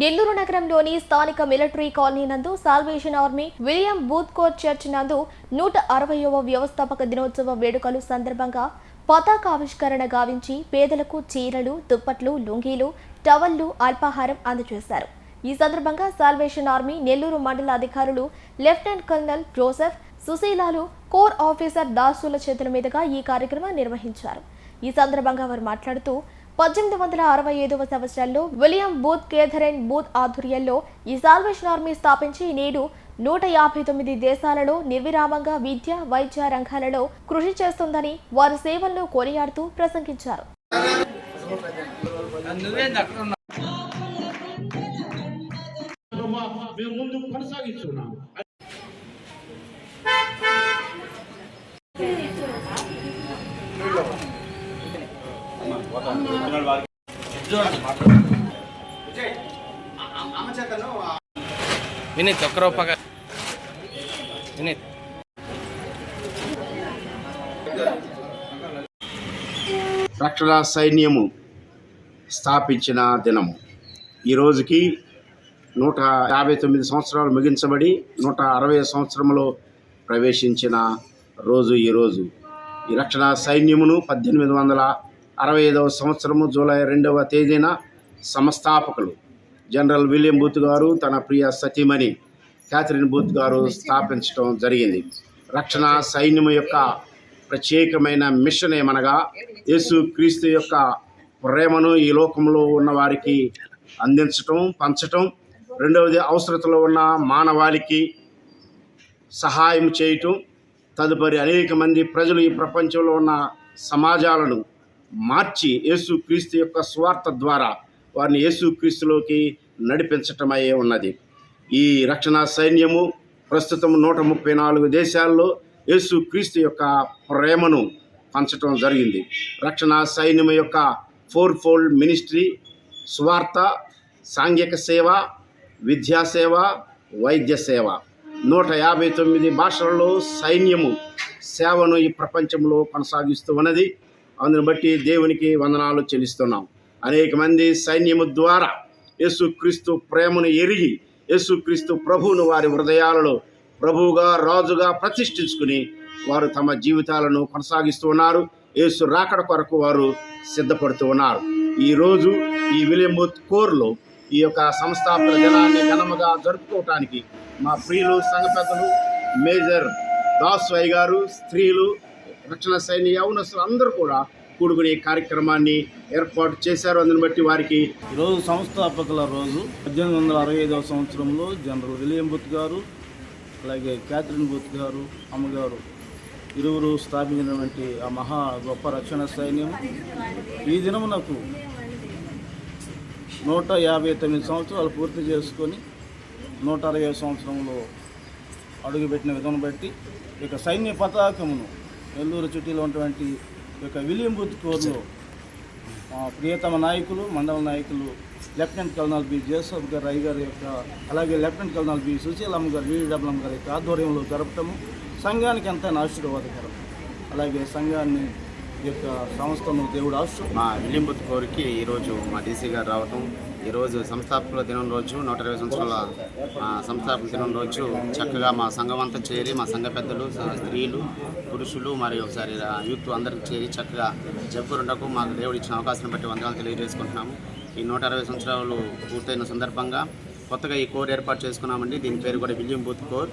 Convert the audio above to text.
నెల్లూరు నగరంలోని స్థానిక military colony నందు Salvation Army William Booth corps church నందు నూట అరవయవ వ్యవస్థాపక దినోత్సవ వేడుకలు సందర్భంగా పతాకావిష్కరణ గావించి పేదలకు చీరలు దుప్పట్లు లుంగీలు టవల్లు అల్పాహారం అందజేశారు. ఈ సందర్భంగా సాల్వేషన్ ఆర్మీ నెల్లూరు మండల అధికారులు లెఫ్టినెంట్ కల్నల్ జోసెఫ్ సుశీలాలు కోర్ ఆఫీసర్ దాసుల చేతుల మీదుగా ఈ కార్యక్రమం నిర్వహించారు. ఈ సందర్భంగా వారు మాట్లాడుతూ పద్దెనిమిది వందల అరవై ఐదవ సంవత్సరంలో విలియం బూత్ కేథరైన్ బూత్ ఆధ్వర్యంలో ఈ సాల్వేషన్ ఆర్మీ స్థాపించి నేడు నూట యాభై తొమ్మిది దేశాలలో నిర్విరామంగా విద్య వైద్య రంగాలలో కృషి చేస్తుందని వారి సేవలను కొనియాడుతూ ప్రసంగించారు. ముందు వినీత్ ఒక్క రూపాయ వినీత్. రక్షణ సైన్యము స్థాపించిన దినము. ఈ రోజుకి నూట యాభై తొమ్మిది సంవత్సరాలు ముగించబడి నూట అరవై సంవత్సరంలో ప్రవేశించిన రోజు ఈరోజు ఈ రక్షణ సైన్యమును పద్దెనిమిది వందల అరవై ఐదవ సంవత్సరము జూలై రెండవ తేదీన సంస్థాపకులు జనరల్ విలియం బూత్ గారు తన ప్రియ సతీమణి క్యాథరిన్ బూత్ గారు స్థాపించడం జరిగింది. రక్షణ సైన్యము యొక్క ప్రత్యేకమైన మిషన్ ఏమనగా యేసు క్రీస్తు యొక్క ప్రేమను ఈ లోకంలో ఉన్న వారికి అందించటం పంచటం రెండవది అవసరతలో ఉన్న మానవాళికి సహాయం చేయటం తదుపరి అనేక మంది ప్రజలు ఈ ప్రపంచంలో ఉన్న సమాజాలను మార్చి యేసుక్రీస్తు యొక్క స్వార్థ ద్వారా వారిని యేసుక్రీస్తులోకి నడిపించటమయ్యే ఉన్నది. ఈ రక్షణ సైన్యము ప్రస్తుతం నూట ముప్పై నాలుగు దేశాల్లో యేసుక్రీస్తు యొక్క ప్రేమను పంచటం జరిగింది. రక్షణ సైన్యం యొక్క ఫోర్ ఫోల్డ్ మినిస్ట్రీ స్వార్థ సాంఘిక సేవ విద్యా సేవ వైద్య సేవ. నూట యాభై తొమ్మిది భాషలలో సైన్యము సేవను ఈ ప్రపంచంలో కొనసాగిస్తూ ఉన్నది. అందును బట్టి దేవునికి వందనాలు చెల్లిస్తున్నాం. అనేక మంది సైన్యము ద్వారా యేసుక్రీస్తు ప్రేమను ఎరిగి యేసుక్రీస్తు ప్రభువును వారి హృదయాలలో ప్రభువుగా రాజుగా ప్రతిష్ఠించుకుని వారు తమ జీవితాలను కొనసాగిస్తూ ఉన్నారు. యేసు రాకడ కొరకు వారు సిద్ధపడుతూ ఉన్నారు. ఈరోజు ఈ విలియం కోర్లో ఈ యొక్క సంస్థాపన దినాన్ని ఘనముగా జరుపుకోవటానికి మా ప్రియులు సంఘ పెద్దలు మేజర్ దాస్ గారు స్త్రీలు రక్షణ సైన్య యవనస్తులు అందరూ కూడా కూడుకునే కార్యక్రమాన్ని ఏర్పాటు చేశారు. అందుని బట్టి వారికి ఈరోజు సంస్థాపకుల రోజు. పద్దెనిమిది వందల అరవై ఐదవ సంవత్సరంలో జనరల్ విలియం బుత్ గారు అలాగే క్యాథరిన్ బుత్ గారు అమ్మగారు ఇరువురు స్థాపించినటువంటి ఆ మహా గొప్ప రక్షణ సైన్యం. ఈ దినమునకు నూట యాభై తొమ్మిది సంవత్సరాలు పూర్తి చేసుకొని నూట అరవై సంవత్సరంలో అడుగుపెట్టిన విధానం బట్టి ఈ యొక్క సైన్య పతాకమును నెల్లూరు చుట్టీలో ఉన్నటువంటి యొక్క విలియం బుత్ కోర్లో మా ప్రియతమ నాయకులు మండల నాయకులు లెఫ్టినెంట్ కల్నల్ బి జేసఫ్ గారు రై గారి యొక్క అలాగే లెఫ్టినెంట్ కల్నల్ బి సుశీలమ్మ గారు వీడబ్లమ్మ గారి యొక్క ఆధ్వర్యంలో జరపటము సంఘానికి ఎంతైనా ఆశీర్వాదకరం. అలాగే సంఘాన్ని యొక్క సంస్థను దేవుడు ఆశీర్వ మా విలింబుత్ కోరికి ఈరోజు మా డీసీ గారు రావటం. ఈరోజు సంస్థాపకుల దినం రోజు నూట ఇరవై సంవత్సరాల సంస్థాపక దినం రోజు చక్కగా మా సంఘం అంతా చేరి మా సంఘ పెద్దలు స్త్రీలు పురుషులు మరియు ఒకసారి యూత్ అందరికి చేరి చక్కగా జబ్బురుండకు మాకు దేవుడు ఇచ్చిన అవకాశం బట్టి వందనాలు తెలియజేసుకుంటున్నాము. ఈ నూట అరవై సంవత్సరాలు పూర్తయిన సందర్భంగా కొత్తగా ఈ కోర్ ఏర్పాటు చేసుకున్నామండి. దీని పేరు కూడా విలియం బూత్ కోర్.